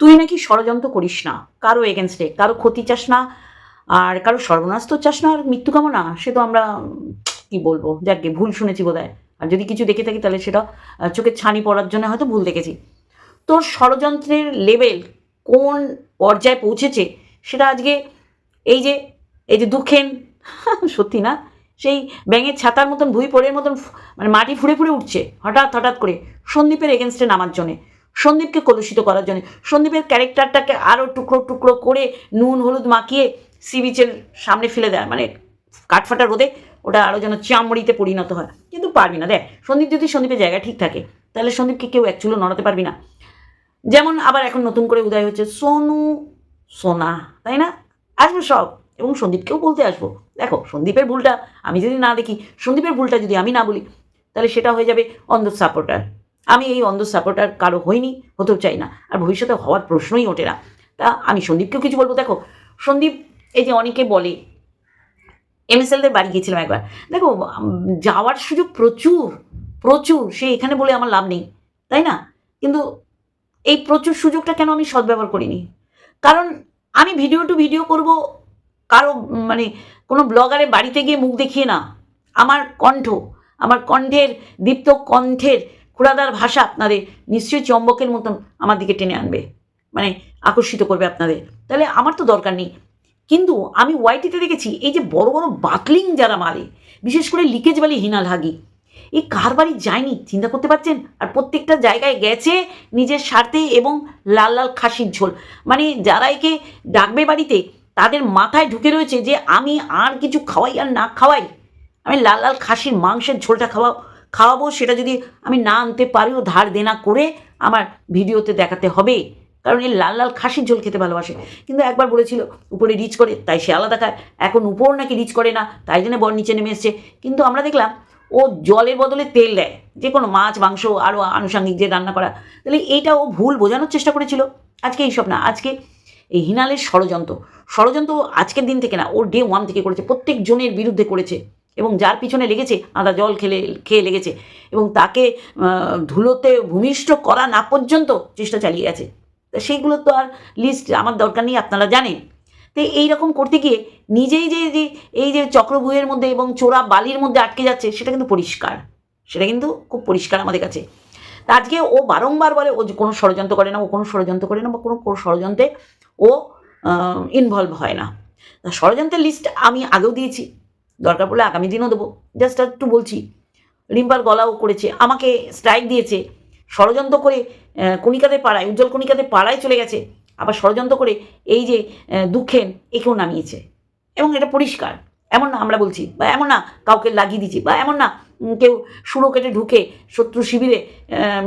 তুই নাকি ষড়যন্ত্র করিস না। কারও এগেনস্টে কারও ক্ষতি চাস না, আর কারও সর্বনাশ তো চাস না, আর মৃত্যু কামনা, সে তো আমরা, কি বলব যাকে ভুল শুনেছি বোধহয়। আর যদি কিছু দেখে থাকি, তাহলে সেটা চোখের ছানি পড়ার জন্য হয়তো ভুল দেখেছি। তোর ষড়যন্ত্রের লেভেল কোন পর্যায়ে পৌঁছেছে, সেটা আজকে এই যে এই যে দুঃখেন সত্যি না? সেই ব্যাঙের ছাতার মতন ভুই পড়ের মতন মানে মাটি ফুড়ে ফুড়ে উঠছে, হঠাৎ হঠাৎ করে সন্দীপের এগেনস্টে নামার জন্যে। সন্দীপকে কলুষিত করার জন্য। সন্দীপের ক্যারেক্টারটাকে আরও টুকরো টুকরো করে নুন, হলুদ মাখিয়ে সি বিচের সামনে ফেলে দেয়। মানে কাঠফাটা রোদে ওটা আরও যেন চামড়িতে পরিণত হয়। কিন্তু পারবি না। দেখ, সন্দীপ যদি সন্দীপের জায়গা ঠিক থাকে, তাহলে সন্দীপকে কেউ এক চুলো নড়াতে পারবি না। যেমন আবার এখন নতুন করে উদয় হচ্ছে সোনু, সোনা, তাই না? আসব সব। এবং সন্দীপকেও বলতে আসব। দেখো, সন্দীপের ভুলটা আমি যদি না দেখি, সন্দীপের ভুলটা যদি আমি না বলি, তাহলে সেটা হয়ে যাবে অন্ধ সাপোর্টার। আমি এই অন্ধ সাপোর্টার কারও হইনি, হতেও চাই না। আর ভবিষ্যতে হওয়ার প্রশ্নই ওঠে না। তা আমি সন্দীপকেও কিছু বলব। দেখো, সন্দীপ এই যে অনেকে বলে এমএসএলদের বাড়ি গিয়েছিলাম একবার। দেখো যাওয়ার সুযোগ প্রচুর প্রচুর। সে এখানে বলে আমার লাভ নেই, তাই না? কিন্তু এই প্রচুর সুযোগটা কেন আমি সদ্ব্যবহার করিনি? কারণ আমি ভিডিও টু ভিডিও করব, কারও মানে কোনো ব্লগারের বাড়িতে গিয়ে মুখ দেখিয়ে না। আমার কণ্ঠ, আমার কণ্ঠের, দীপ্ত কণ্ঠের খুড়াদার ভাষা আপনাদের নিশ্চয়ই চম্বকের মতন আমার দিকে টেনে আনবে মানে আকর্ষিত করবে আপনাদের। তাহলে আমার তো দরকার নেই। কিন্তু আমি ওয়াইটিতে দেখেছি, এই যে বড় বড় বাকলিং যারা মারে, বিশেষ করে লিকেজ বালি হিনাল হাগি এই কার বাড়ি যায়নি, চিন্তা করতে পারছেন? আর প্রত্যেকটা জায়গায় গেছে নিজের স্বার্থে এবং লাল লাল খাসির ঝোল। মানে যারা একে ডাকবে বাড়িতে, তাদের মাথায় ঢুকে রয়েছে যে আমি আর কিছু খাওয়াই আর না খাওয়াই, আমি লাল লাল খাসির মাংসের ঝোলটা খাওয়া খাওয়াবো, সেটা যদি আমি না আনতে পারিও, ধার দেনা করে আমার ভিডিওতে দেখাতে হবে। কারণ এই লাল লাল খাসির ঝোল খেতে ভালোবাসে। কিন্তু একবার বলেছিল, উপরে রিচ করে, তাই সে আলাদা খায়। এখন উপর নাকি রিচ করে না, তাই জন্য বর নিচে নেমে এসছে। কিন্তু আমরা দেখলাম, ও জলের বদলে তেল দেয়। যে কোনো মাছ, মাংস, আরও আনুষঙ্গিক যে রান্না করা। তাহলে এইটা ও ভুল বোঝানোর চেষ্টা করেছিল। আজকে এইসব না, আজকে এই হিনালের ষড়যন্ত্র। ষড়যন্ত্র আজকের দিন থেকে না, ও ডে ওয়ান থেকে করেছে। প্রত্যেক জনের বিরুদ্ধে করেছে। এবং যার পিছনে লেগেছে আদা জল খেলে, খেয়ে লেগেছে এবং তাকে ধুলোতে ভূমিষ্ঠ করা না পর্যন্ত চেষ্টা চালিয়ে গেছে। তা সেইগুলো তো আর লিস্ট আমার দরকার নেই, আপনারা জানেন। তো এইরকম করতে গিয়ে নিজেই যে যে, এই যে চক্রবুয়ের মধ্যে এবং চোরা বালির মধ্যে আটকে যাচ্ছে, সেটা কিন্তু পরিষ্কার। সেটা কিন্তু খুব পরিষ্কার আমাদের কাছে। তা আজকে ও বারংবার বলে, ও কোনো ষড়যন্ত্র করে না, ও কোনো ষড়যন্ত্র করে না বা কোনো ষড়যন্ত্রে ও ইনভলভ হয় না। ষড়যন্ত্রের লিস্ট আমি আগেও দিয়েছি। দরকার পড়লে আগামী দিনও দেবো। জাস্ট একটু বলছি রিম্পার গলাও করেছে, আমাকে স্ট্রাইক দিয়েছে। ষড়যন্ত্র করে কণিকাদের পাড়ায়, উজ্জ্বল কণিকাদের পাড়ায় চলে গেছে। আবার ষড়যন্ত্র করে এই যে দুঃখেন একেও নামিয়েছে। এবং এটা পরিষ্কার। এমন না আমরা বলছি, বা এমন না কাউকে লাগিয়ে দিচ্ছি বা এমন না কেউ সুরো কেটে ঢুকে শত্রু শিবিরে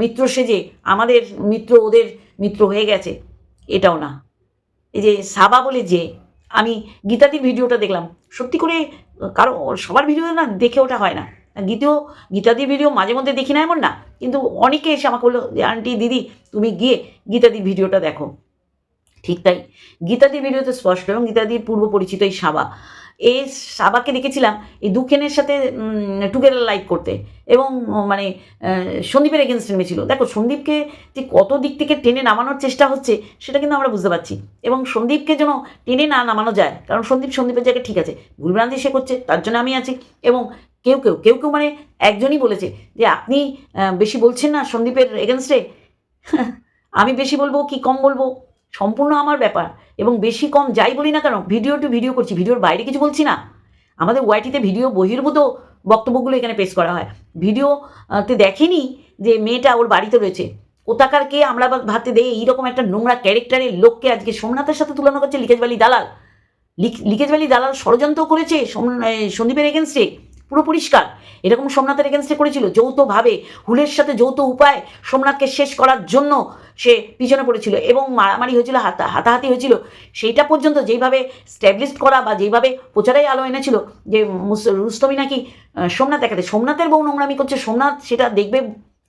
মিত্র সেজে আমাদের মিত্র ওদের মিত্র হয়ে গেছে। এটাও না। এই যে সাবা বলে যে আমি গীতাদির ভিডিওটা দেখলাম। সত্যি করে, কারও, সবার ভিডিও না দেখে ওটা হয় না। গীতেও, গীতাদির ভিডিও মাঝে মধ্যে দেখি না এমন না, কিন্তু অনেকে এসে আমাকে বলল, যে আন্টি, দিদি, তুমি গিয়ে গীতাদির ভিডিওটা দেখো। ঠিক তাই। গীতাদির ভিডিওতে স্পষ্ট এবং গীতাদির পূর্ব পরিচিত এই সাবা। এই সাবাকে দেখেছিলাম এই দুখেনের সাথে টুগেদার লাইভ করতে। এবং মানে সন্দীপের এগেনস্ট নেমেছিল দেখো, সন্দীপকে যে কত দিক থেকে টেনে নামানোর চেষ্টা হচ্ছে, সেটা কিন্তু আমরা বুঝতে পারছি। এবং সন্দীপকে যেন টেনে না নামানো যায়, কারণ সন্দীপ সন্দীপের জায়গায় ঠিক আছে। ভুলভ্রান্তি সে করছে, তার জন্য আমি আছি। এবং কেউ কেউ কেউ কেউ মানে একজনই বলেছে যে, আপনি বেশি বলছেন না সন্দীপের এগেনস্টে আমি বেশি বলব কি কম বলব? সম্পূর্ণ আমার ব্যাপার এবং বেশি কম যাই বলি না কেন ভিডিও টু ভিডিও করছি ভিডিওর বাইরে কিছু বলছি না। আমাদের ওয়াইটিতে ভিডিও বহির্ভূত বক্তব্যগুলো এখানে পেশ করা হয়। ভিডিওতে দেখেনি যে মেয়েটা ওর বাড়িতে রয়েছে। কোথাকার কে আমরা ভাবতে দেই, এইরকম একটা নোংরা ক্যারেক্টারের লোককে আজকে সোমনাথের সাথে তুলনা করছে লিকেজ ভ্যালি দালাল। লিক- লিকেজ ভ্যালি দালাল ষড়যন্ত্র করেছে সোম- সন্দীপের এগেনস্টে পুরো পরিষ্কার। এরকম সোমনাথের এগেনস্টে করেছিল, যৌথভাবে, হুলের সাথে যৌথ উপায় সোমনাথকে শেষ করার জন্য সে পিছনে পড়েছিল এবং মারামারি হয়েছিল, হাতা, হাতাহাতি হয়েছিল। সেইটা পর্যন্ত যেইভাবে স্ট্যাবলিশ করা বা যেইভাবে প্রচারেই আলো এনেছিল যে রুস্তমি নাকি সোমনাথ দেখাতে সোমনাথের বউ নোংরামি করছে, সোমনাথ সেটা দেখবে,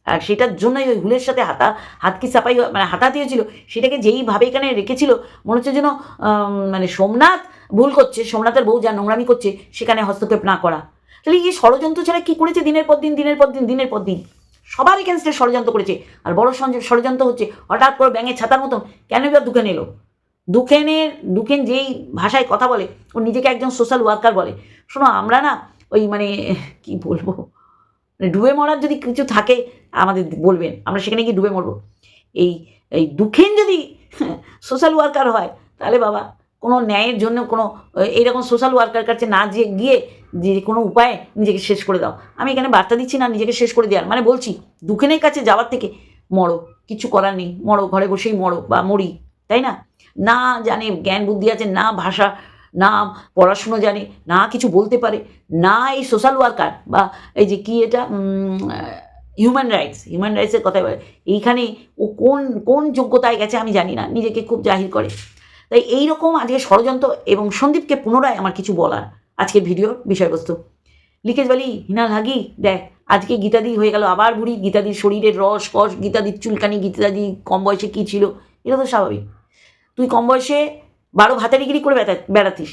আর সেটার জন্যই ওই হুলের সাথে হাতা, হাতকি চাপাই মানে হাতাহাতি হয়েছিল। সেটাকে যেইভাবে এখানে রেখেছিল, মনে হচ্ছে যেন মানে সোমনাথ ভুল করছে, সোমনাথের বউ যা নোংরামি করছে, সেখানে হস্তক্ষেপ না করা। তাহলে এই ষড়যন্ত্র ছাড়া কী করেছে দিনের পর দিন, দিনের পর দিন, দিনের পর দিন? সবার এগেনস্টে ষড়যন্ত্র করেছে। আর বড় ষড়যন্ত্র হচ্ছে হঠাৎ করে ব্যাঙের ছাতার মতন কেন এবার দুখেন এলো দুখেনের দুখেন যেই ভাষায় কথা বলে, ও নিজেকে একজন সোশ্যাল ওয়ার্কার বলে। শোনো, আমরা না ওই মানে কি বলব? মানে ডুবে মরার যদি কিছু থাকে, আমাদের বলবেন, আমরা সেখানে গিয়ে ডুবে মরবো। এই এই দুঃখেন যদি সোশ্যাল ওয়ার্কার হয়, তাহলে বাবা কোনো ন্যায়ের জন্য কোনো এইরকম সোশ্যাল ওয়ার্কার কাছে না গিয়ে যে কোনো উপায়ে নিজেকে শেষ করে দাও। আমি এখানে বার্তা দিচ্ছি না, নিজেকে শেষ করে দেওয়ার। মানে বলছি, দুঃখেনের কাছে যাওয়ার থেকে মরো, কিছু করার নেই। মরো, ঘরে বসেই মরো বা মরি, তাই না? না জানে, জ্ঞান বুদ্ধি আছে, না ভাষা, না পড়াশুনো জানে, না কিছু বলতে পারে, না এই সোশ্যাল ওয়ার্কার বা এই যে কি এটা হিউম্যান রাইটস হিউম্যান রাইটসের কথা বলে। এইখানে ও কোন কোন যোগ্যতায় গেছে আমি জানি না, নিজেকে খুব জাহির করে। তাই এই রকম আজকে ষড়যন্ত্র এবং সন্দীপকে পুনরায় আমার কিছু বলার আজকের ভিডিওর বিষয়বস্তু। লিকেজ বালি, হিনাল হাগি, দেখ, আজকে গীতাদি হয়ে গেল আবার বুড়ি, গীতাদির শরীরের রস, কষ, গীতাদির চুলকানি, গীতাদি কম বয়সে কী ছিল, এটা তো স্বাভাবিক। তুই কম বয়সে বারো ভাতারিগিরি করে বেড়া বেড়াতিস।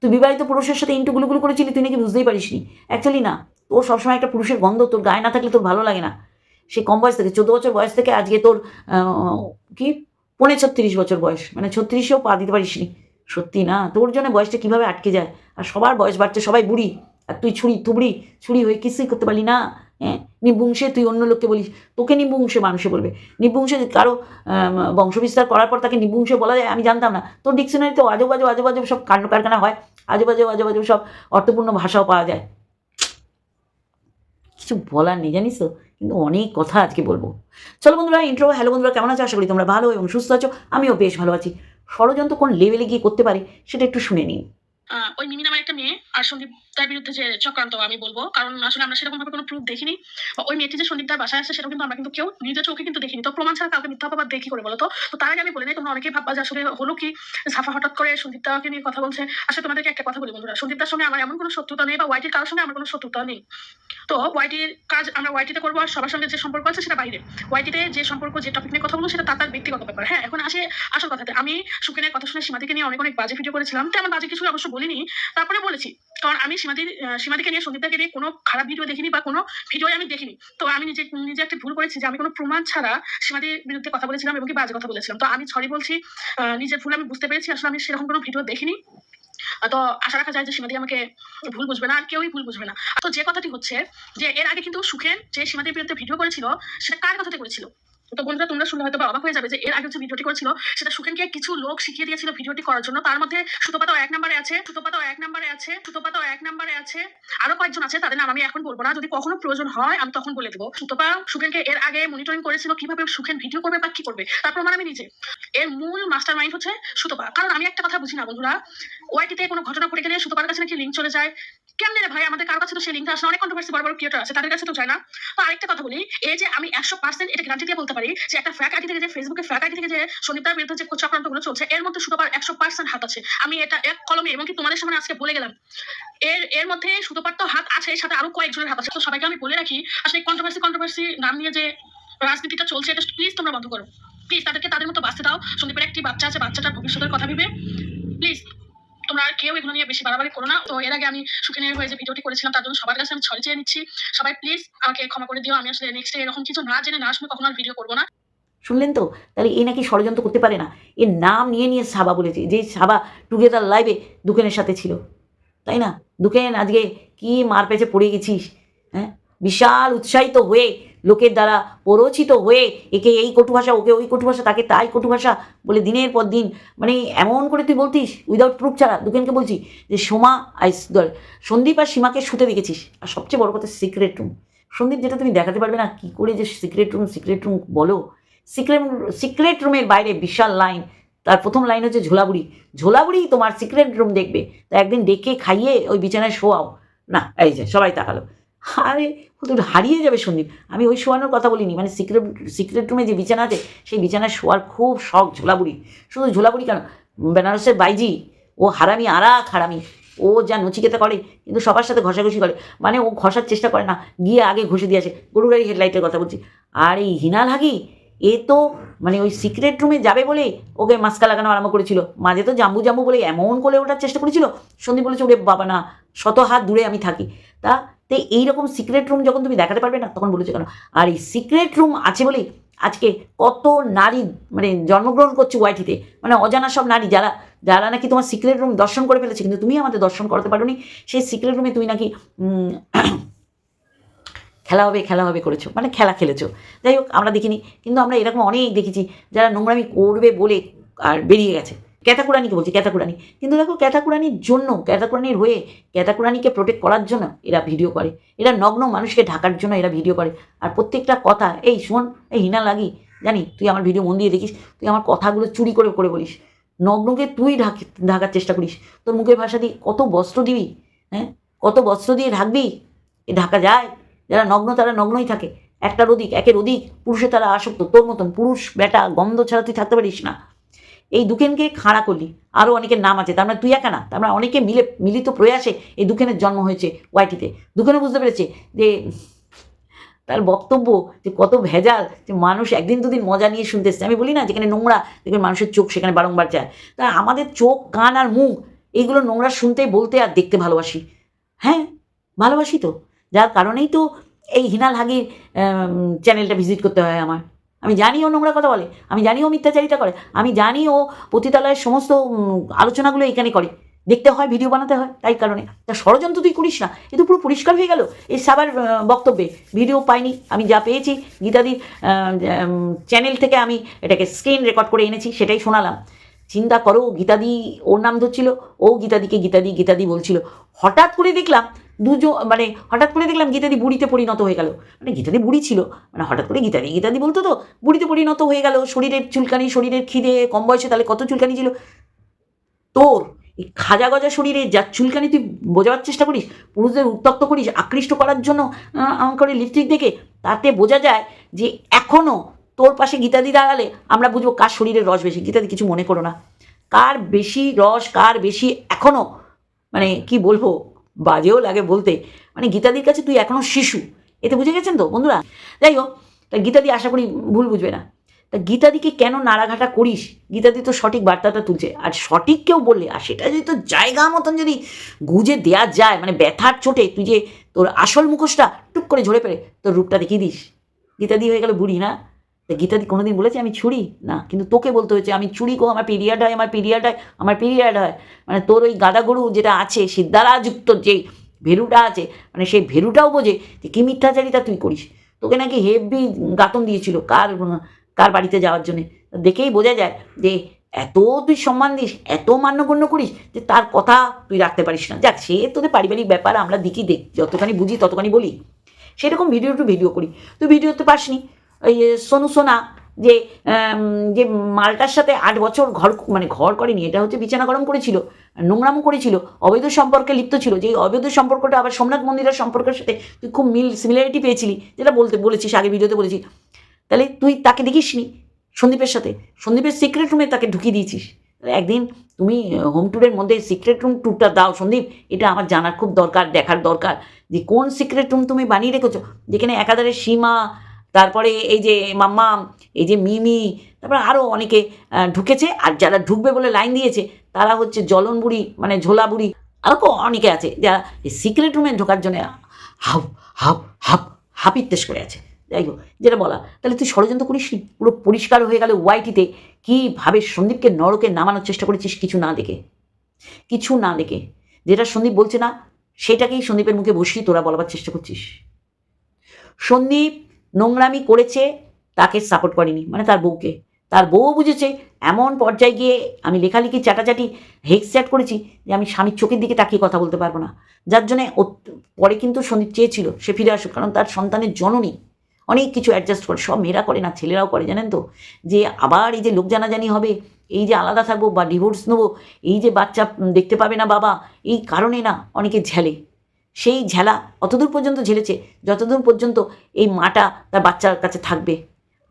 তুই বিবাহিত পুরুষের সাথে ইন্টু গুলুগুলো করেছিলি, তুই নাকি বুঝতেই পারিসনি। অ্যাকচুয়ালি না তোর সবসময় একটা পুরুষের গন্ধ, তোর গায়ে না থাকলে তোর ভালো লাগে না। সে কম বয়স থেকে, চোদ্দ বছর বয়স থেকে আজকে তোর কি? পৌনে ছত্রিশ বছর বয়স মানে ছত্রিশেও পা দিতে পারিসনি। সত্যি না? তোর জন্য বয়সটা কীভাবে আটকে যায়? আর সবার বয়স বাড়ছে, সবাই বুড়ি। আর তুই ছুরি, থুবড়ি, ছুরি হয়ে কিছুই করতে পারলি না? হ্যাঁ? নিবংশে তুই অন্য লোককে বলিস। তোকে নিবংশে মানুষে বলবে। নিবংশে কারও বংশবিস্তার করার পর তাকে নিবংশে বলা যায়, আমি জানতাম না। তোর ডিকশনারিতে আজব আজব আজব আজব সব কাণ্ড কারখানা হয়। আজব আজব আজব আজব সব অর্থপূর্ণ ভাষাও পাওয়া যায়। কিছু বলার নেই, জানিস তো? কিন্তু অনেক কথা আজকে বলব। চলো বন্ধুরা ইন্ট্রো হ্যালো বন্ধুরা, কেমন আছো? আশা করি তোমরা ভালো এবং সুস্থ আছো। আমিও বেশ ভালো আছি। ষড়যন্ত্র কোন লেভেলে গিয়ে করতে পারে, সেটা একটু শুনে নিন। ওই মিমি নামের একটা মেয়ে, আর সন্দীপ তার বিরুদ্ধে যে চক্রান্ত আমি বলব। কারণ আসলে আমরা সেরকম ভাবে কোনো প্রুফ দেখিনি। ওই মেয়েটি যে সন্দীপ তার বাসায় আসছে সেটা কিন্তু আমরা কিন্তু কেউ নিজের চোখে কিন্তু দেখিনি। তো প্রমাণ ছাড়া কাউকে মিথ্যা অপবাদ দেখি করে বলো তো? তার আগে আমি বলে নাই, তোমরা অনেকেই ভাববা যে আসলে হলো কি? সাফা হঠাৎ করে সন্দীপ দাকে নিয়ে কথা বলছে। আসলে তোমাদেরকে একটা কথা বলি বন্ধুরা সন্দীপ দার সঙ্গে আমার এমন কোনো শত্রুতা নেই বা ওয়াইটির কারোর সঙ্গে আমার কোনো শত্রুতা নেই। তো ওয়াইটির কাজ আমরা ওয়াইটিতে করব আর সবার সঙ্গে যে সম্পর্ক আছে সেটা বাইরে। ওয়াইটিতে যে সম্পর্ক, যে টপিক নিয়ে কথা বলব সেটা তার ব্যক্তিগত ব্যাপার। হ্যাঁ এখন আসে আসল কথাতে। আমি সুখেনের কথা শুনে সীমাদিকে নিয়ে অনেক অনেক বাজে ভিডিও করেছিলাম। তো আমার বাজে কিছু অবশ্য বলিনি। তারপরে বলেছি। কারণ আমি সীমাদির সীমাদিকে নিয়ে সন্দীপদাকে নিয়ে কোনো খারাপ ভিডিও দেখিনি বা কোনো ভিডিও আমি দেখিনি। তো আমি নিজে নিজে একটা ভুল করেছি যে আমি কোনো প্রমাণ ছাড়া সীমাদির বিরুদ্ধে কথা বলেছিলাম এবং কি বাজে কথা বলেছিলাম। তো আমি সরি বলছি নিজের ভুল আমি বুঝতে পেরেছি, আসলে আমি সেরকম কোনো ভিডিও দেখিনি। তো আশা রাখা যায় যে সীমাদি আমাকে ভুল বুঝবে না, আর কেউই ভুল বুঝবে না। তো যে কথাটি হচ্ছে যে এর আগে কিন্তু সুখেন যে সীমাদির বিরুদ্ধে ভিডিও করেছিল, সেটা কার কথাতে করেছিল? তো বন্ধুরা, তোমরা শুনলে হয়তো অবাক হয়ে যাবে যে এর আগে যে ভিডিওটি করেছিল, সেটা সুখেনকে কিছু লোক শিখিয়ে দিয়েছিল ভিডিওটি করার জন্য। তার মধ্যে সুতোপাতাও এক নম্বরে আছে, সুতোপাতাও এক নম্বরে আছে, সুতোপাতাও এক নম্বরে আছে। আরও কয়েকজন আছে, তাদের নাম আমি এখন বলব না। যদি কখনো প্রয়োজন হয়, আমি তখন বলে দেবো। সুতোপা, সুখেনকে এর আগে মনিটরিং করেছিল কীভাবে সুখেন ভিডিও করবে বা কি করবে? তার প্রমাণ আমি নিজে। এর মূল মাস্টার মাইন্ড হচ্ছে সুতোপা। কারণ আমি একটা কথা বুঝি না বন্ধুরা ওয়াইটিতে কোনো ঘটনা ঘটে গেলে সুতোপার কাছে নাকি লিঙ্ক চলে যায়। কেমনে ভাই? আমাদের কারও কাছে তো সেই লিঙ্কটা আসলে অনেক কন্ট্রোভার্সি বড় বড় ক্রিয়েটর আছে, তাদের কাছে তো যায় না। তো আরেকটা কথা বলি, এই যে আমি একশো পার্সেন্ট এটা গ্যারান্টি দিয়ে বলতে পারি যে একটা ফ্যাক আইডি থেকে যে ফেসবুকে ফ্যাক আইডি থেকে যে সনিতার বিরুদ্ধে যে চক্রান্তগুলো চলছে, এর মধ্যে সুতোপার একশো পার্সেন্ট হাত আছে। আমি এটা এক কলমে এবং কি তোমাদের সামনে আজকে বলে গেলাম। এর এর মধ্যে সুতোপার তো হাত আছে সাথে আরও কয়েকজনের হাত আছে। তো সবাইকে আমি বলে রাখি, আসলে কন্ট্রোভার্সি কন্ট্রোভার্সি নাম নিয়ে যে রাজনীতিটা চলছে, এটা প্লিজ তোমরা বন্ধ করো। প্লিজ তাদেরকে তাদের মতো বাঁচতে দাও। সন্দীপের একটি বাচ্চা আছে, বাচ্চাটার ভবিষ্যতের কথা ভেবে। প্লিজ তোমরা কেউ এগুলো নিয়ে বেশি বাড়াবাড়ি করো না। তো এর আগে আমি সুখিনের হয়ে যে ভিডিওটি করেছিলাম, তার জন্য সবার কাছে আমি ছড়ি চেয়ে নিচ্ছি। সবাই প্লিজ আমাকে ক্ষমা করে দিও, আমি আসলে নেক্সট এরকম কিছু না জেনে না শুনে কখনো আর ভিডিও করব না। শুনলেন তো? তাহলে এ নাকি ষড়যন্ত্র করতে পারে না। এর নাম নিয়ে নিয়ে সাবা বলেছে, যে সাবা টুগেদার লাইভে দুকেনের সাথে ছিল। তাই না? দুকেন, আজকে কি মার পেছে পড়ে গেছিস? হ্যাঁ? বিশাল উৎসাহিত হয়ে লোকের দ্বারা প্ররোচিত হয়ে একে এই কটু ভাষা, ওকে ওই কটু ভাষা, তাকে তাই কটু ভাষা বলে দিনের পর দিন মানে এমন করে তুই বলতিস উইদাউট প্রুফ ছাড়া, দুকেনকে বলছি যে, সোমা, আই সন্দীপ আর সীমাকে শুতে দেখেছিস। আর সবচেয়ে বড় কথা সিক্রেট রুম সন্দীপ, যেটা তুমি দেখাতে পারবে না, কী করে যে সিক্রেট রুম সিক্রেট রুম বলো? সিক্রেট সিক্রেট রুমের বাইরে বিশাল লাইন তার প্রথম লাইন হচ্ছে ঝোলাবুড়ি। ঝোলাবুড়ি তোমার সিক্রেট রুম দেখবে। তা একদিন ডেকে খাইয়ে ওই বিছানায় শোয়াও। না, এই যে, সবাই তাকালো। আরে তো হারিয়ে যাবে সন্দীপ। আমি ওই শোয়ানোর কথা বলিনি। মানে সিক্রেট সিক্রেট রুমে যে বিছানা আছে, সেই বিছানায় শোয়ার খুব শখ ঝোলাবুড়ি। শুধু ঝোলাবুড়ি কেন? বেনারসের বাইজি, ও হারামি আরাক হারামি। ও যা নচিকেতা করে, কিন্তু সবার সাথে ঘষাঘষি করে। মানে ও ঘষার চেষ্টা করে না, গিয়ে আগে ঘষে দিয়ে আসে। গরু গাড়ি হেডলাইটের কথা বলছি। আর, এই হিনাল হাগি, এ তো মানে ওই সিক্রেট রুমে যাবে বলে ওকে মাস্কা লাগানো আরম্ভ করেছিল। মাঝে তো জাম্বু জাম্বু বলে এমন করে ওঠার চেষ্টা করেছিল। সন্দীপ বলেছে, ওরে বাবা না, শত হাত দূরে আমি থাকি। তা তো এইরকম সিক্রেট রুম যখন তুমি দেখাতে পারবে না, তখন বলেছ কেন? আর এই সিক্রেট রুম আছে বলেই আজকে কত নারী মানে জন্মগ্রহণ করছে ওয়াইটিতে মানে অজানা সব নারী যারা যারা নাকি তোমার সিক্রেট রুম দর্শন করে ফেলেছে, কিন্তু তুমি আমাদের দর্শন করতে পারোনি। সেই সিক্রেট রুমে তুমি নাকি খেলা হবে খেলা হবে করেছ মানে খেলা খেলেছো। যাই হোক, আমরা দেখিনি, কিন্তু আমরা এরকম অনেক দেখেছি, যারা নোংরামি করবে বলে আর বেরিয়ে গেছে। ক্যাতাকুরানিকে বলছি, ক্যাতাকুরানি। কিন্তু দেখো, ক্যাতাকুরানির জন্য, ক্যাতাকুরানির হয়ে ক্যাতাকুরানিকে প্রোটেক্ট করার জন্য এরা ভিডিও করে। এরা নগ্ন মানুষকে ঢাকার জন্য এরা ভিডিও করে। আর প্রত্যেকটা কথা, এই শোন, এই হিনা লাগি, জানি, তুই আমার ভিডিও মন দিয়ে দেখিস, তুই আমার কথাগুলো চুরি করে করে বলিস। নগ্নকে তুই ঢাক, ঢাকার চেষ্টা করিস। তোর মুখের ভাষা দিয়ে কত বস্ত্র দিবি হ্যাঁ? কত বস্ত্র দিয়ে ঢাকবি? এ ঢাকা যায়। যারা নগ্ন, তারা নগ্নই থাকে। একটার অধিক একের অধিক পুরুষে তারা আসক্ত। তোর মতন পুরুষ, বেটা, গন্ধ ছাড়া তুই থাকতে পারিস না। এই দুকেনকে খাড়া করলি। আরও অনেকের নাম আছে, তার মানে তুই একা না। তার মানে অনেকে মিলে, মিলিত প্রয়াসে এই দুকেনের জন্ম হয়েছে ওয়াইটিতে। দুকেনে বুঝতে পেরেছে যে, তার বক্তব্য যে কত ভেজাল, যে মানুষ একদিন দুদিন মজা নিয়ে শুনতে আমি বলি না যেখানে নোংরা, দেখবেন মানুষের চোখ সেখানে বারংবার যায়। তা আমাদের চোখ, কান আর মুখ, এইগুলো নোংরা শুনতে, বলতে আর দেখতে ভালোবাসি। হ্যাঁ ভালোবাসি তো। যার কারণেই তো এই হিনাল হাগির চ্যানেলটা ভিজিট করতে হয় আমার। আমি জানি ও নোংরা কথা বলে, আমি জানি ও মিথ্যাচারিতা করে, আমি জানি ও পতিতালয়ের সমস্ত আলোচনাগুলো এখানে করে। দেখতে হয় ভিডিও বানাতে হয়, তাই কারণে। তা ষড়যন্ত্র তুই করিস না, এ তো পুরো পরিষ্কার হয়ে গেল এই সাবার বক্তব্যে। ভিডিও পাইনি, আমি যা পেয়েছি, গীতাদির চ্যানেল থেকে আমি এটাকে স্ক্রিন রেকর্ড করে এনেছি, সেটাই শোনালাম। চিন্তা করো, গীতাদি, ওর নাম ধরছিল, ও গীতাদিকে গীতাদি গীতাদি বলছিল। হঠাৎ করে দেখলাম দুজন মানে হঠাৎ করে দেখলাম গীতাদি বুড়িতে পরিণত হয়ে গেল। মানে গীতাদি বুড়ি ছিল মানে হঠাৎ করে গীতাদি গীতাদি বলতো তো, বুড়িতে পরিণত হয়ে গেল, শরীরের চুলকানি, শরীরের খিদে, কম বয়সে তাহলে কত চুলকানি ছিল? তোর এই খাজা গজা শরীরে যা চুলকানি তুই বোঝাবার চেষ্টা করিস, পুরুষদের উত্তক্ত করিস, আকৃষ্ট করার জন্য করে লিপস্টিক দেখে, তাতে বোঝা যায় যে এখনও তোর পাশে গীতাদি দাঁড়ালে আমরা বুঝব কার শরীরের রস বেশি। গীতাদি কিছু মনে করো না। কার বেশি রস, কার বেশি এখনও মানে কি বলব বাজেও লাগে বলতে। মানে গীতাদির কাছে তুই এখনও শিশু। এতে বুঝে গেছেন তো, বন্ধুরা? যাই হোক, তা গীতাদি আশা করি ভুল বুঝবে না। তা গীতাদিকে কেন নাড়াঘাটা করিস? গীতাদি তো সঠিক বার্তাটা তুলছে। আর সঠিক কেউ বললে, আর সেটা যদি তোর জায়গা মতন যদি গুজে দেয়া যায় মানে ব্যথার চোটে তুই যে তোর আসল মুখোশটা টুক করে ঝরে পেরে তোর রূপটা দেখিয়ে দিস। গীতাদি হয়ে গেল বুড়ি, না? তা গীতাদি কোনোদিন বলেছে আমি ছুরি? না, কিন্তু তোকে বলতে হয়েছে, আমি ছুরি কো আমার পিরিয়ড হয়, আমার পিরিয়ড হয়, আমার পিরিয়ড হয়। মানে তোর ওই গাদা গরু যেটা আছে সিদ্ধারা যুক্ত যে ভেরুটা আছে মানে সেই ভেরুটাও বোঝে যে কী মিথ্যাচারিতা তুই করিস। তোকে নাকি হেভি গাতন দিয়েছিল কার কার বাড়িতে যাওয়ার জন্যে। দেখেই বোঝা যায় যে এত তুই সম্মান দিস, এত মান্যগণ্য করিস যে তার কথা তুই রাখতে পারিস না। যাক, সে তোদের পারিবারিক ব্যাপার, আমরা দেখি দেখ, যতখানি বুঝি ততখানি বলি। সেরকম ভিডিও টু ভিডিও করি। তুই ভিডিওতে পাসনি ওই সোনু সোনা যে যে মালটার সাথে আট বছর ঘর মানে ঘর করেনি, এটা হচ্ছে বিছানা গরম করেছিল, নোংরামও করেছিল, অবৈধ সম্পর্কে লিপ্ত ছিল, যে অবৈধ সম্পর্কটা আবার সোমনাথ মন্দিরের সম্পর্কের সাথে তুই খুব মিল সিমিলারিটি পেয়েছিলি, যেটা বলতে, বলেছিস আগে ভিডিওতে বলেছি। তাহলে তুই তাকে দেখিসনি সন্দীপের সাথে, সন্দীপের সিক্রেট রুমে তাকে ঢুকিয়ে দিয়েছিস। একদিন তুমি হোম ট্যুরের মধ্যে সিক্রেট রুম ট্যুরটা দাও, সন্দীপ, এটা আমার জানার খুব দরকার, দেখার দরকার, যে কোন সিক্রেট রুম তুমি বানিয়ে রেখেছো, যেখানে একাধারে সীমা তারপরে এই যে মাম্মা, এই যে মিমি, তারপরে আরও অনেকে ঢুকেছে। আর যারা ঢুকবে বলে লাইন দিয়েছে, তারা হচ্ছে জলন বুড়ি মানে ঝোলা বুড়ি আরও অনেকে আছে যারা সিক্রেট রুমে ঢোকার জন্য হাপ হাপ হাপ, হাপিত্তেশ করে আছে। যাই হোক, যেটা বলা, তাহলে তুই ষড়যন্ত্র করিসনি পুরো পরিষ্কার হয়ে গেল ওয়াইটিতে। কীভাবে সন্দীপকে নরকে নামানোর চেষ্টা করেছিস কিছু না দেখে? কিছু না দেখে। যেটা সন্দীপ বলছে না, সেটাকেই সন্দীপের মুখে বসিয়ে তোরা বলবার চেষ্টা করছিস। সন্দীপ নোংরামি করেছে, তাকে সাপোর্ট করেনি মানে তার বউকে। তার বউ বুঝেছে, এমন পর্যায়ে গিয়ে আমি লেখালেখি চাটাচাটি হেক্স চ্যাট করেছি যে আমি স্বামীর চোখের দিকে তাকিয়ে কথা বলতে পারব না। যার জন্যে পরে কিন্তু সন্দীপ চেয়েছিল, সে ফিরে আসুক, কারণ তার সন্তানের জননী অনেক কিছু অ্যাডজাস্ট করে, সব মেয়েরা করে না, ছেলেরাও করে, জানেন তো? যে আবার এই যে লোক জানাজানি হবে, এই যে আলাদা থাকব বা ডিভোর্স নেব, এই যে বাচ্চা দেখতে পাবে না বাবা, এই কারণে না অনেকে ঝেলে। সেই ঝেলা অতদূর পর্যন্ত ঝেলেছে, যতদূর পর্যন্ত এই মাটা তার বাচ্চার কাছে থাকবে।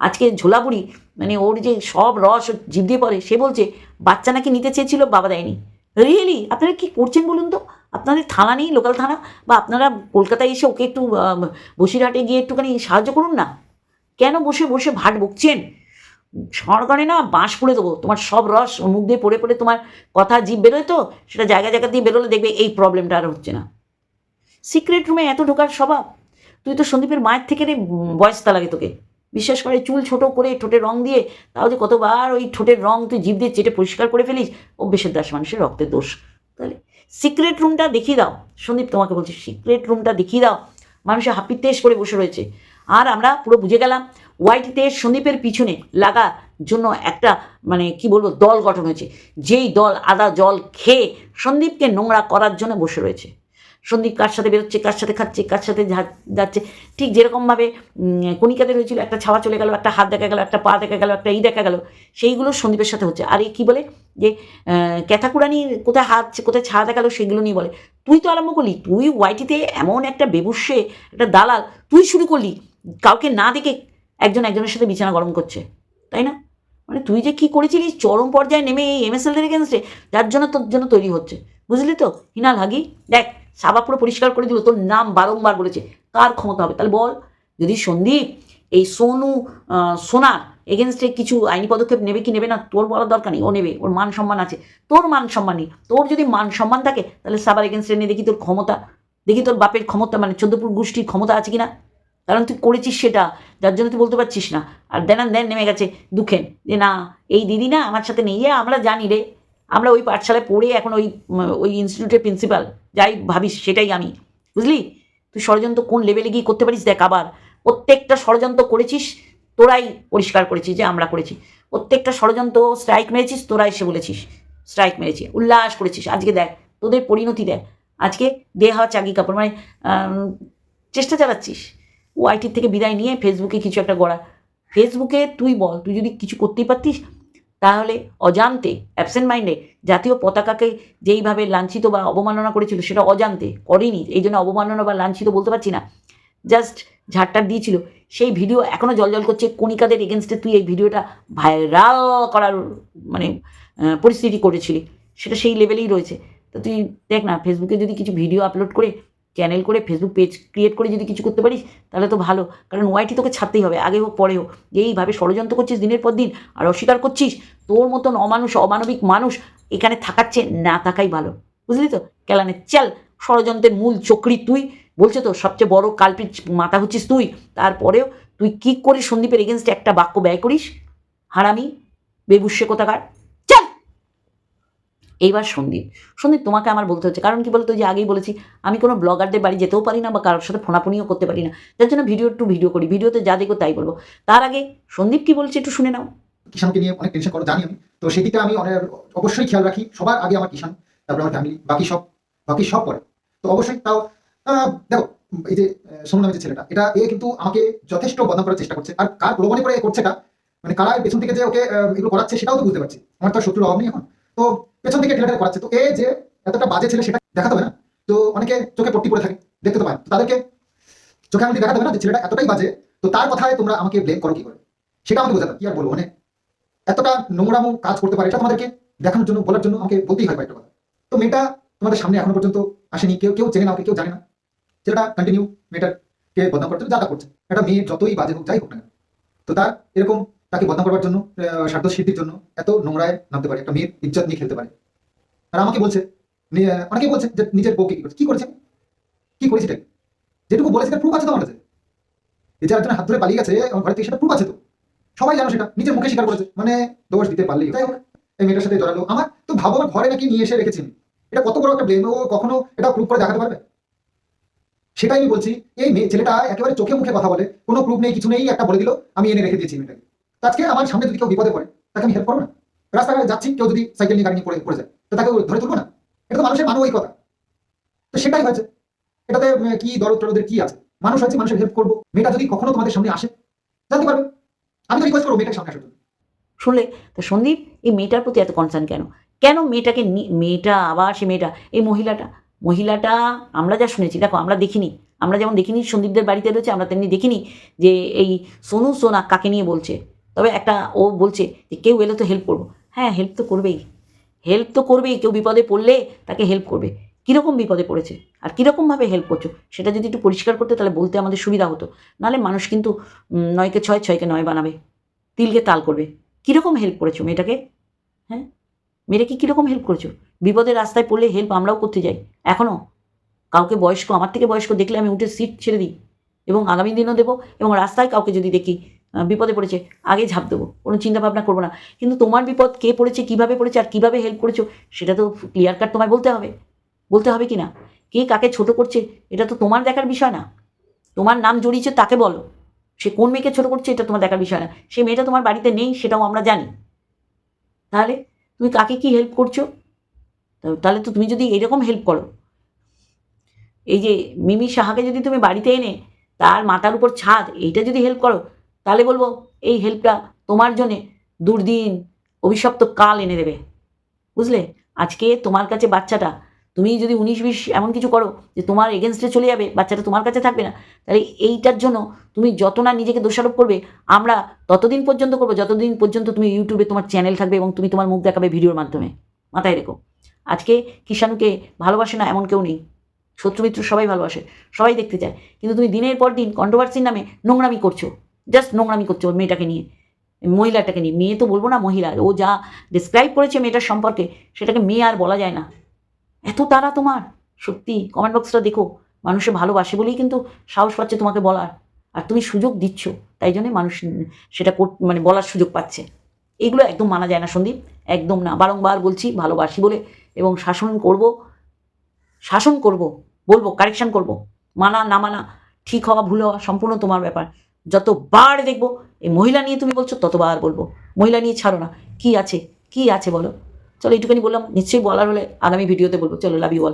আজকে ঝোলাবুড়ি মানে ওর যে সব রস জিভ দিয়ে পড়ে, সে বলছে, বাচ্চা নাকি নিতে চেয়েছিল, বাবা দেয়নি। রিয়েলি আপনারা কি করছেন বলুন তো? আপনাদের থানা নেই, লোকাল থানা? বা আপনারা কলকাতায় এসে ওকে একটু বসিরহাটে গিয়ে একটুখানি সাহায্য করুন না? কেন বসে বসে ভাট বকছেন? সরকারে না বাঁশ পুড়ে দেবো, তোমার সব রস মুখ দিয়ে পড়ে পড়ে তোমার কথা জিভ বেরোয় তো, সেটা জায়গা জায়গা দিয়ে বেরোলে দেখবে এই প্রবলেমটা আর হচ্ছে না। সিক্রেট রুমে এত ঢোকার স্বভাব? তুই তো সন্দীপের মায়ের থেকে রে বয়সটা লাগে তোকে। বিশ্বাস করে চুল ছোট করে ঠোঁটে রং দিয়ে, তাও যে কতবার ওই ঠোঁটের রং তুই জিভ দিয়ে চেটে পরিষ্কার করে ফেলিস, অভ্যেসের দাস মানুষের রক্তের দোষ। তাহলে সিক্রেট রুমটা দেখিয়ে দাও। সন্দীপ তোমাকে বলছি সিক্রেট রুমটা দেখিয়ে দাও। মানুষের হাপিতেশ করে বসে রয়েছে। আর আমরা পুরো বুঝে গেলাম ওয়াইটিতে সন্দীপের পিছনে লাগা জন্য একটা মানে কি বলব, দল গঠন হয়েছে। যেই দল আদা জল খেয়ে সন্দীপকে নোংরা করার জন্য বসে রয়েছে। সন্দীপ কার সাথে বেরোচ্ছে, কার সাথে খাচ্ছে, কার সাথে যাচ্ছে। ঠিক যেরকমভাবে কণিকাদের হয়েছিল, একটা ছাওয়া চলে গেল, একটা হাত দেখা গেল, একটা পা দেখা গেল, একটা ই দেখা গেল, সেইগুলো সন্দীপের সাথে হচ্ছে। আর এই কী বলে যে ক্যাথাকুড়ানি কোথায় হাত, কোথায় ছায়া দেখা গেলো সেগুলো নিয়ে বলে। তুই তো আরম্ভ করলি, তুই ওয়াইটিতে এমন একটা বেবুসে, একটা দালাল, তুই শুরু করলি, কাউকে না দেখে একজন একজনের সাথে বিছানা গরম করছে, তাই না? মানে তুই যে কী করেছিলিস, চরম পর্যায়ে নেমে এই এমএসএলদের এগেনস্টে যার জন্য তোর জন্য তৈরি হচ্ছে, বুঝলি তো? হিনাল হাগি, দেখ সাবা পুরো পরিষ্কার করে দিল, তোর নাম বারংবার বলেছে। কার ক্ষমতা হবে? তাহলে বল, যদি সন্দীপ, এই সোনু সোনার এগেনস্টে কিছু আইনি পদক্ষেপ নেবে কি নেবে না, তোর বলার দরকার নেই, ও নেবে, ওর মান সম্মান আছে। তোর মান সম্মান নেই, তোর যদি মান সম্মান থাকে, তাহলে সাবার এগেনস্টে নিয়ে দেখি তোর ক্ষমতা, দেখি তোর বাপের ক্ষমতা মানে চোদ্দপুর গোষ্ঠীর ক্ষমতা আছে কিনা? কারণ তুই করেছিস সেটা, যার জন্য তুই বলতে পারছিস না। আর দেন দেন নেমে গেছে দুঃখে যে না, এই দিদি না আমার সাথে নেই আমরা জানি রে। আমরা ওই পাঠশালায় পড়ে এখন ওই ওই ইনস্টিটিউটের প্রিন্সিপাল যাই ভাবিস সেটাই আমি। বুঝলি? তুই ষড়যন্ত্র কোন লেভেলে গিয়ে করতে পারিস দেখ আবার। প্রত্যেকটা ষড়যন্ত্র করেছিস, তোরাই পরিষ্কার করেছিস যে আমরা করেছি। প্রত্যেকটা ষড়যন্ত্র স্ট্রাইক মেরেছিস, তোরাই এসে বলেছিস স্ট্রাইক মেরেছি। উল্লাস করেছিস। আজকে দেখ, তোদের পরিণতি দেখ। আজকে দেহ হওয়া চাগি কাপড় মানে চেষ্টা চালাচ্ছিস। ও আইটির থেকে বিদায় নিয়ে ফেসবুকে কিছু একটা গড়া। ফেসবুকে তুই বল, তুই যদি কিছু করতেই পারতিস তাহলে অজান্তে অ্যাবসেন্ট মাইন্ডে জাতীয় পতাকাকে যেইভাবে লাঞ্ছিত বা অবমাননা করেছিল সেটা অজান্তে করেনি। এই জন্য অবমাননা বা লাঞ্ছিত বলতে পারছি না। জাস্ট ঝাড়টার দিয়েছিল। সেই ভিডিও এখনও জল করছে। কণিকাদের এগেনস্টে তুই এই ভিডিওটা ভাইরাল করার মানে পরিস্থিতি করেছিলি। সেটা সেই লেভেলেই রয়েছে। তো তুই দেখ না ফেসবুকে যদি কিছু ভিডিও আপলোড করে চ্যানেল করে ফেসবুক পেজ ক্রিয়েট করে যদি কিছু করতে পারিস, তাহলে তো ভালো। কারণ ওয়াইটি তোকে ছাড়তেই হবে। আগে হোক, পরে হোক। যে এইভাবে ষড়যন্ত্র করছিস দিনের পর দিন, আর অস্বীকার করছিস তোর মতন অমানুষ, অমানবিক মানুষ এখানে থাকাচ্ছে না থাকাই ভালো। বুঝলি তো? কেলানে, চল, ষড়যন্ত্রের মূল চক্রি তুই। বলছে তো, সবচেয়ে বড় কালপিট মাথা হচ্ছিস তুই। তারপরেও তুই কি করে সন্দীপের এগেনস্টে একটা বাক্য ব্যয় করিস? হারামি, বেবুসে কোথাকার? চল! এইবার সন্দীপ সন্দীপ তোমাকে আমার বলতে হচ্ছে। কারণ কি বলতো? যে আগেই বলেছি, আমি কোনো ব্লগারদের বাড়ি যেতেও পারি না বা কারোর সাথে ফোনাফোনিও করতে পারি না। যার জন্য ভিডিও টু ভিডিও করি। ভিডিওতে যা দেখো তাই বলব। তার আগে সন্দীপ কি বলছে একটু শুনে নাও। কিষানকে নিয়ে অনেক টেনশন করো, জানি আমি। তো সেই দিকটা আমি অনেক, অবশ্যই খেয়াল রাখি, সবার আগে আমার কিষান, তারপর আমার ফ্যামিলি বাকি সব বাকি সব পরে। তো অবশ্যই তাও দেখো, এই যে নামের যে ছেলেটা, এটা এ কিন্তু আমাকে যথেষ্ট বদনাম করার চেষ্টা করছে। আর কার প্রলোভনে করে করছে এটা? মানে কারা পেছন থেকে যে ওকে এগুলো করাচ্ছে সেটাও তো বুঝতে পারছি। আমার তো শত্রুর অভাব নেই এখন। তো পেছন থেকে ঠেলাটা করাচ্ছে। তো এ যে এতটা বাজে ছেলে, সেটা দেখাতে হবে না? তো অনেকে চোখে পট্টি পড়ে থাকে, দেখতে তো পায়। তাদেরকে চোখে আমাকে দেখাতে হবে না যে ছেলেটা এতটাই বাজে? তো তার কথায় তোমরা আমাকে ব্লেম করো কি করে? সেটা আমাকে বোঝাতে কি আর বলব? মানে এতটা নোংরামো কাজ করতে পারে, এটা তোমাদেরকে দেখানোর জন্য, বলার জন্য আমাকে বলতেই হয় কয়েকটা কথা। তো মেয়েটা তোমাদের সামনে এখনও পর্যন্ত আসেনি, কেউ কেউ চেনে না ওকে, কেউ জানে না। সেটা কন্টিনিউ মেয়েটাকে বদনাম করতে যা করছে। একটা মেয়ে যতই বাজে হোক, যাই হোক না তো তার এরকম তাকে বদনাম করবার জন্য স্বার্থ সিদ্ধির জন্য এত নোংরায় নামতে পারে, একটা মেয়ের ইজ্জত নিয়ে খেলতে পারে। আর আমাকে বলছে অনেকেই বলছে যে নিজের বউকে কি করছে? কি করেছে? কি করেছে যেটুকু বলেছে প্রুফ আছে তো আমার কাছে যে একজন হাত ধরে পালিয়ে গেছে, আমার ঘরে থেকে সেটা প্রুফ আছে তো। সবাই জানো সেটা, নিজের মুখে স্বীকার করেছে মানে দোষ দিতে পারলেই যাই হোক। এই মেয়েটার সাথে জড়ালো। আমার তো ভাবো আমার ঘরে নাকি নিয়ে এসে রেখেছি এটা কত বড় একটা ব্লেম ও কখনো এটা প্রুফ করে দেখাতে পারবে? সেটাই আমি বলছি, এই মেয়ে ছেলেটা একেবারে চোখে মুখে কথা বলে, কোনো প্রুফ নেই, কিছু নেই, একটা বলে দিল, আমি এনে রেখে দিয়েছি মেয়েটাকে। তো আজকে আমার সামনে যদি কেউ বিপদে পড়ে, তাকে আমি হেল্প করব না। রাস্তাঘাটে যাচ্ছি, কেউ যদি সাইকেল নিয়ে গাড়ি নিয়ে পড়ে পড়ে যায়, তো তাকে ধরে তুলবো না? এটা তো মানুষের মানবিক কথা। তো সেটাই হয়েছে। এটাতে কি দরদ টরদের কি আছে? মানুষ হয়েছে, মানুষের হেল্প করব। মেয়েটা যদি কখনো তোমাদের সামনে আসে, জানতে পারবে। আমি তো রিকোয়েস্ট মেয়েটার সামনে আসার জন্য। শুনলে? তো সন্দীপ, এই মেয়েটার প্রতি এত কনসার্ন কেন? কেন মেয়েটাকে মেয়েটা আবার সে মেয়েটা, এই মহিলাটা? মহিলাটা, আমরা যা শুনেছি, দেখো, আমরা দেখিনি। আমরা যেমন দেখিনি, সন্দীপদের বাড়িতে রয়েছে, আমরা তেমনি দেখিনি যে এই সোনু সোনা কাকে নিয়ে বলছে। তবে একটা ও বলছে যে কেউ এলে তো হেল্প করব। হ্যাঁ হেল্প তো করবেই। হেল্প তো করবেই, কেউ বিপদে পড়লে তাকে হেল্প করবে। কীরকম বিপদে পড়েছে? আর কীরকমভাবে হেল্প করছ? সেটা যদি একটু পরিষ্কার করতে তাহলে বলতে আমাদের সুবিধা হতো। নাহলে মানুষ কিন্তু নয়কে ছয়, ছয়কে নয় বানাবে। তিলকে তাল করবে। কীরকম হেল্প করেছ মেয়েটাকে? হ্যাঁ? মেয়েটাকে কীরকম হেল্প করেছ? বিপদের রাস্তায় পড়লে হেল্প আমরাও করতে যাই। এখনও কাউকে বয়স্ক, আমার থেকে বয়স্ক দেখলে আমি উঠে সিট ছেড়ে দিই। এবং আগামী দিনও দেবো এবং রাস্তায় কাউকে যদি দেখি বিপদে পড়েছে, আগে ঝাঁপ দেবো। কোনো চিন্তা ভাবনা করব না। কিন্তু তোমার বিপদ কে পড়েছে, কীভাবে পড়েছে, আর কীভাবে হেল্প করেছ, সেটা তো ক্লিয়ার কাট তোমায় বলতে হবে। বলতে হবে কি না? কে কাকে ছোট করছে? এটা তো তোমার দেখার বিষয় না। তোমার নাম জড়িয়েছে তাকে বলো। সে কোন মেয়েকে ছোট করছে এটা তোমার দেখার বিষয় না। সে মেয়েটা তোমার বাড়িতে নেই, সেটাও আমরা জানি। তাহলে তুমি কাকে কি হেল্প করছ? তাহলে তো তুমি যদি এরকম হেল্প করো। এই যে মিমি সাহাকে যদি তুমি বাড়িতে এনে তার মাথার উপর ছাদ, এইটা যদি হেল্প করো, তাহলে বলব এই হেল্পটা তোমার জন্যে দুর্দিন, অভিশপ্ত কাল এনে দেবে। বুঝলে? আজকে তোমার কাছে বাচ্চাটা তুমি যদি উনিশ বিশ এমন কিছু করো যে তোমার এগেনস্টে চলে যাবে, বাচ্চাটা তোমার কাছে থাকবে না, তাহলে এইটার জন্য তুমি যত না নিজেকে দোষারোপ করবে, আমরা ততদিন পর্যন্ত করব, যতদিন পর্যন্ত তুমি ইউটিউবে তোমার চ্যানেল থাকবে এবং তুমি তোমার মুখ দেখাবে ভিডিওর মাধ্যমে। মাথায় রেখো। আজকে কিষাণুকে ভালোবাসে না এমন কেউ নেই। শত্রুমিত্র সবাই ভালোবাসে, সবাই দেখতে চায়। কিন্তু তুমি দিনের পর দিন কন্ট্রোভার্সির নামে নোংরামি করছ জাস্ট নোংরামি করছ মেয়েটাকে নিয়ে মহিলাটাকে নিয়ে। মেয়ে তো বলব না মহিলা, ও যা ডিসক্রাইব করেছে মেয়েটার সম্পর্কে, সেটাকে মেয়ে আর বলা যায় না। এত তারা তোমার? সত্যি কমেন্ট বক্সটা দেখো। মানুষে ভালোবাসে বলেই কিন্তু সাহস পাচ্ছে তোমাকে বলার। আর তুমি সুযোগ দিচ্ছ, তাই জন্যে মানুষ সেটা মানে বলার সুযোগ পাচ্ছে। এগুলো একদম মানা যায় না, সন্দীপ। একদম না। বারংবার বলছি, ভালোবাসি বলে। এবং শাসন করব শাসন করব, বলব কারেকশন করব। মানা, না মানা, ঠিক হওয়া, ভুল হওয়া সম্পূর্ণ তোমার ব্যাপার। যতবার দেখব, এই মহিলা নিয়ে তুমি বলছো, ততবার বলব। মহিলা নিয়ে ছাড়ো না। কি আছে? কি আছে বলো? চলো এইটুখানি বললাম নিশ্চয়ই বলার হলে আগামী ভিডিওতে বলব। চলো লাভ ইউ বল